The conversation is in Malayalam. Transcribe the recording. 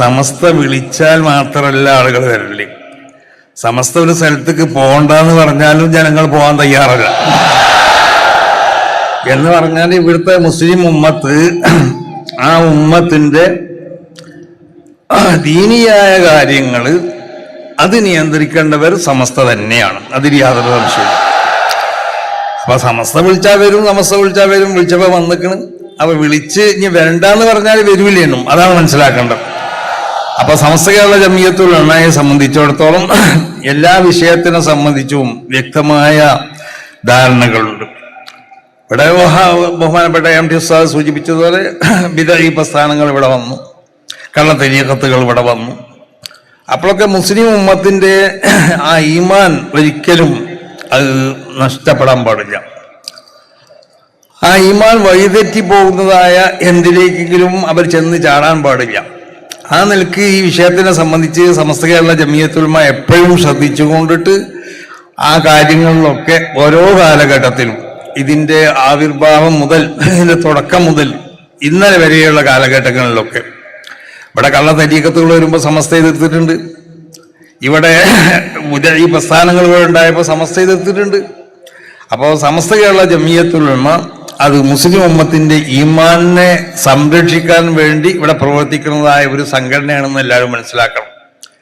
സമസ്ത വിളിച്ചാൽ മാത്രമല്ല ആളുകൾ വരല്ലേ സമസ്ത ഒരു സ്ഥലത്തേക്ക് പോകണ്ടെന്ന് പറഞ്ഞാലും ജനങ്ങൾ പോകാൻ തയ്യാറല്ല. എന്ന് പറഞ്ഞാൽ ഇവിടുത്തെ മുസ്ലിം ഉമ്മത്ത് ആ ഉമ്മത്തിന്റെ ആ, ദീനിയായ കാര്യങ്ങൾ അത് നിയന്ത്രിക്കേണ്ടവർ സമസ്ത തന്നെയാണ്. അതിൽ യാതൊരു സംശയം അപ്പൊ സമസ്ത വിളിച്ചാൽ വരും സമസ്ത വിളിച്ചാൽ വരും വിളിച്ചപ്പോ വന്നിക്കണ്. അപ്പൊ വിളിച്ച് ഇനി വരണ്ടെന്ന് പറഞ്ഞാൽ വരൂലേനും അതാണ് മനസ്സിലാക്കേണ്ടത്. അപ്പൊ സമസ്ത കേരള ജമീയത്തുൽ എണ്ണയെ സംബന്ധിച്ചിടത്തോളം എല്ലാ വിഷയത്തിനെ സംബന്ധിച്ചും വ്യക്തമായ ധാരണകളുണ്ട്. ഇവിടെ ബഹ- ബഹുമാനപ്പെട്ട എം ടി ഉസ്താദ് സൂചിപ്പിച്ചതുപോലെ വിദഗ്ധ പ്രസ്ഥാനങ്ങൾ ഇവിടെ വന്നു. കള്ളത്തെരീക്കത്തുകൾ ഇവിടെ വന്നു. അപ്പോഴൊക്കെ മുസ്ലിം ഉമ്മത്തിന്റെ ആ ഈമാൻ ഒരിക്കലും അത് നഷ്ടപ്പെടാൻ പാടില്ല. ആ ഈമാൻ വഴിതെറ്റി പോകുന്നതായ എന്തിലേക്കെങ്കിലും അവർ ചെന്ന് ചാടാൻ പാടില്ല. ആ നിലയ്ക്ക് ഈ വിഷയത്തിനെ സംബന്ധിച്ച് സമസ്ത കേരള ജമിയത്തുൽമ എപ്പോഴും ശ്രദ്ധിച്ചുകൊണ്ടിട്ട് ആ കാര്യങ്ങളിലൊക്കെ ഓരോ കാലഘട്ടത്തിലും ഇതിന്റെ ആവിർഭാവം മുതൽ ഇതിന്റെ തുടക്കം മുതൽ ഇന്നലെ വരെയുള്ള കാലഘട്ടങ്ങളിലൊക്കെ. ഇവിടെ കള്ള തരീക്കത്തുകൾ വരുമ്പോൾ സമസ്ത എതിർത്തിട്ടുണ്ട്. ഇവിടെ ഈ പ്രസ്ഥാനങ്ങൾ ഇവിടെ ഉണ്ടായപ്പോൾ സമസ്ത എതിർത്തിട്ടുണ്ട്. അപ്പോൾ സമസ്ത കേരള ജമിയത്തുൽമ അത് മുസ്ലിം ഉമ്മത്തിന്റെ ഈമാനെ സംരക്ഷിക്കാൻ വേണ്ടി ഇവിടെ പ്രവർത്തിക്കുന്നതായ ഒരു സംഘടനയാണെന്ന് എല്ലാവരും മനസ്സിലാക്കണം.